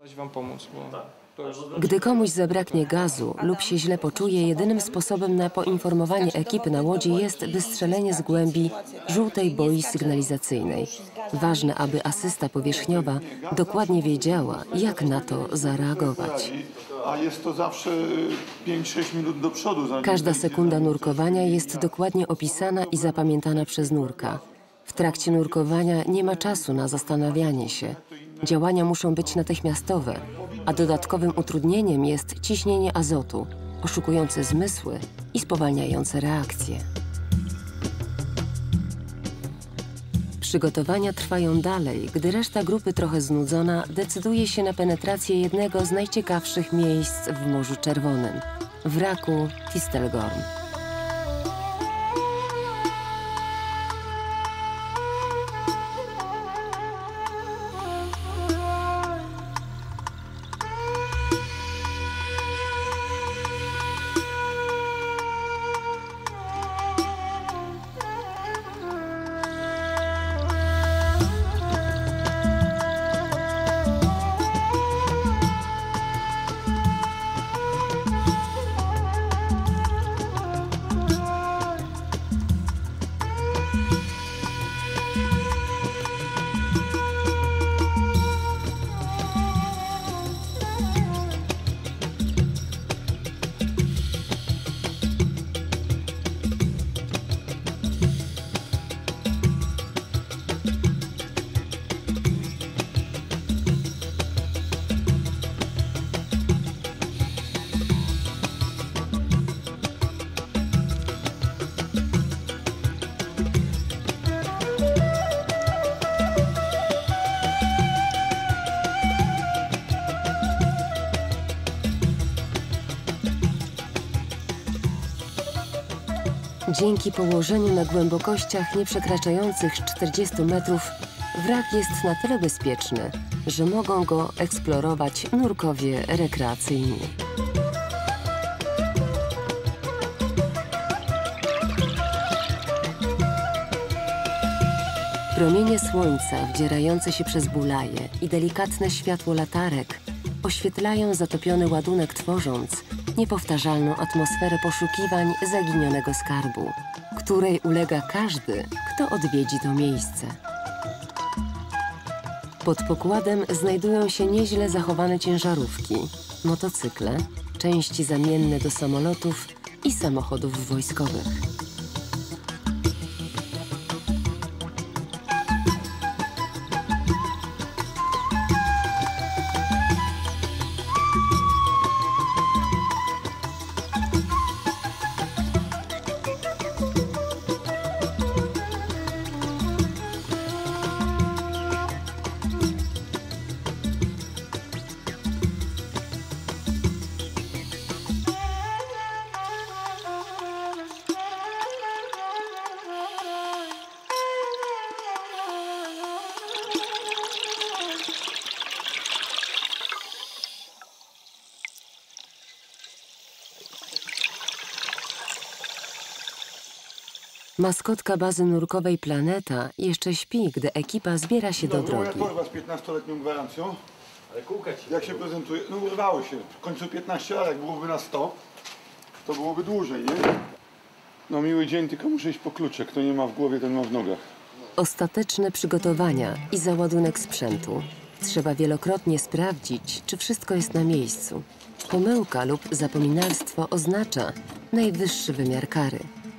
Dać wam pomóc, bo to już... Gdy komuś zabraknie gazu lub się źle poczuje, jedynym sposobem na poinformowanie ekipy na łodzi jest wystrzelenie z głębi żółtej boi sygnalizacyjnej. Ważne, aby asysta powierzchniowa dokładnie wiedziała, jak na to zareagować. A jest to zawsze y, 5-6 minut do przodu. zanim Każda wejdzie sekunda na- nurkowania jest dokładnie opisana i zapamiętana przez nurka. W trakcie nurkowania nie ma czasu na zastanawianie się. Działania muszą być natychmiastowe, a dodatkowym utrudnieniem jest ciśnienie azotu, oszukujące zmysły i spowalniające reakcje. Przygotowania trwają dalej, gdy reszta grupy trochę znudzona decyduje się na penetrację jednego z najciekawszych miejsc w Morzu Czerwonym wraku Tistelgorm. Dzięki położeniu na głębokościach nieprzekraczających 40 metrów wrak jest na tyle bezpieczny, że mogą go eksplorować nurkowie rekreacyjni. Promienie słońca wdzierające się przez bulaje i delikatne światło latarek oświetlają zatopiony ładunek, tworząc niepowtarzalną atmosferę poszukiwań zaginionego skarbu, której ulega każdy, kto odwiedzi to miejsce. Pod pokładem znajdują się nieźle zachowane ciężarówki, motocykle, części zamienne do samolotów i samochodów wojskowych. Maskotka bazy nurkowej Planeta jeszcze śpi, gdy ekipa zbiera się do Dobra, moja drogi. torba z 15-letnią gwarancją. Ale kółka ci Jak się prezentuje? No urwało się. W końcu 15 lat, jak byłoby na 100, to byłoby dłużej, nie? No miły dzień, tylko muszę iść po klucze. Kto nie ma w głowie, ten ma w nogach. Ostateczne przygotowania i załadunek sprzętu. Trzeba wielokrotnie sprawdzić, czy wszystko jest na miejscu. Pomyłka lub zapominalstwo oznacza najwyższy wymiar kary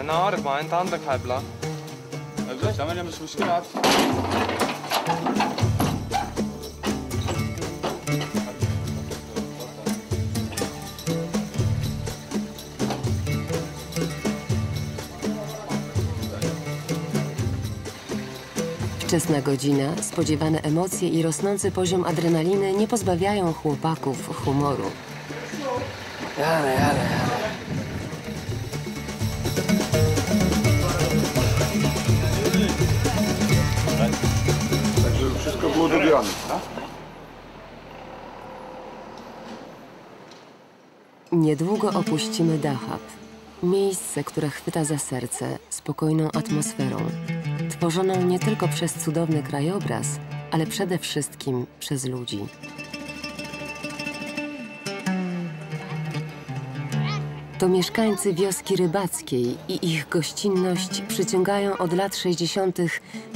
انا عارف ما انت عندك حبلة ثمانية مش مشكلة Wczesna godzina, spodziewane emocje i rosnący poziom adrenaliny nie pozbawiają chłopaków humoru. Jadę, jadę, jadę. Wszystko było dobrane. Niedługo opuścimy Dahab. Miejsce, które chwyta za serce spokojną atmosferą. Tworzoną nie tylko przez cudowny krajobraz, ale przede wszystkim przez ludzi. To mieszkańcy wioski rybackiej i ich gościnność przyciągają od lat 60.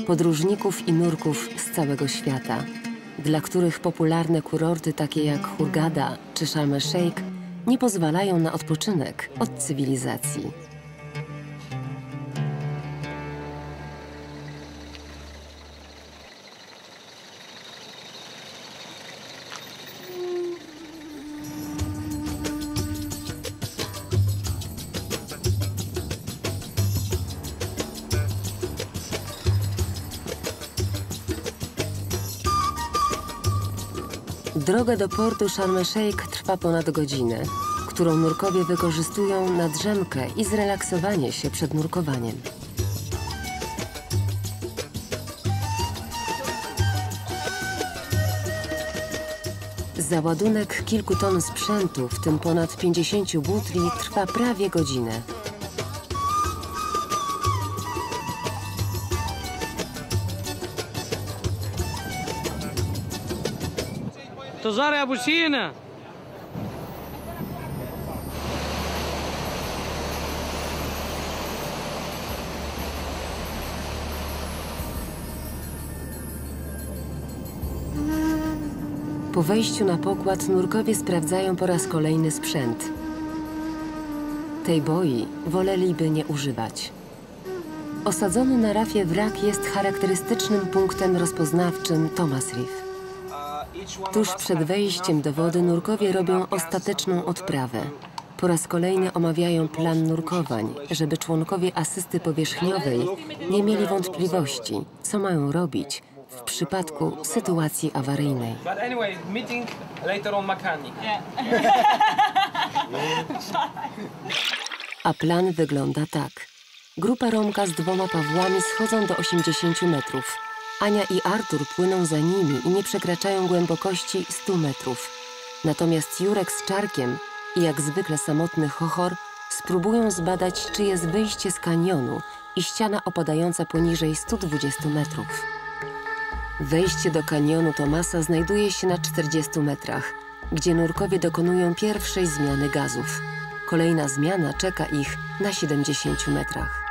podróżników i nurków z całego świata, dla których popularne kurorty takie jak Hurghada czy Sharm el-Sheikh nie pozwalają na odpoczynek od cywilizacji. Droga do portu Sharm el-Sheikh trwa ponad godzinę, którą nurkowie wykorzystują na drzemkę i zrelaksowanie się przed nurkowaniem. Załadunek kilku ton sprzętu, w tym ponad 50 butli, trwa prawie godzinę. To żarę abusinę. Po wejściu na pokład nurkowie sprawdzają po raz kolejny sprzęt. Tej boi woleliby nie używać. Osadzony na rafie wrak jest charakterystycznym punktem rozpoznawczym Thomas Reef. Tuż przed wejściem do wody nurkowie robią ostateczną odprawę. Po raz kolejny omawiają plan nurkowań, żeby członkowie asysty powierzchniowej nie mieli wątpliwości, co mają robić w przypadku sytuacji awaryjnej. A plan wygląda tak. Grupa Romka z dwoma Pawłami schodzą do 80 metrów. Ania i Artur płyną za nimi i nie przekraczają głębokości 100 metrów. Natomiast Jurek z Czarkiem i jak zwykle samotny Chochor spróbują zbadać, czy jest wyjście z kanionu i ściana opadająca poniżej 120 metrów. Wejście do kanionu Tomasa znajduje się na 40 metrach, gdzie nurkowie dokonują pierwszej zmiany gazów. Kolejna zmiana czeka ich na 70 metrach.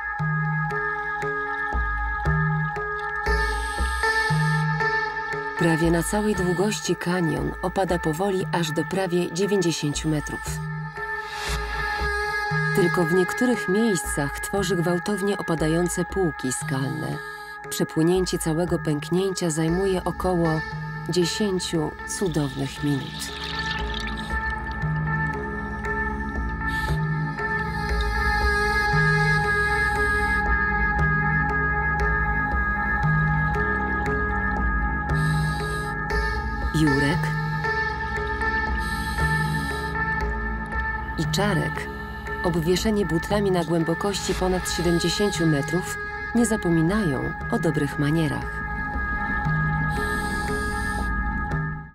Prawie na całej długości kanion opada powoli aż do prawie 90 metrów. Tylko w niektórych miejscach tworzy gwałtownie opadające półki skalne. Przepłynięcie całego pęknięcia zajmuje około 10 cudownych minut. Jurek i Czarek, obwieszeni butlami na głębokości ponad 70 metrów, nie zapominają o dobrych manierach.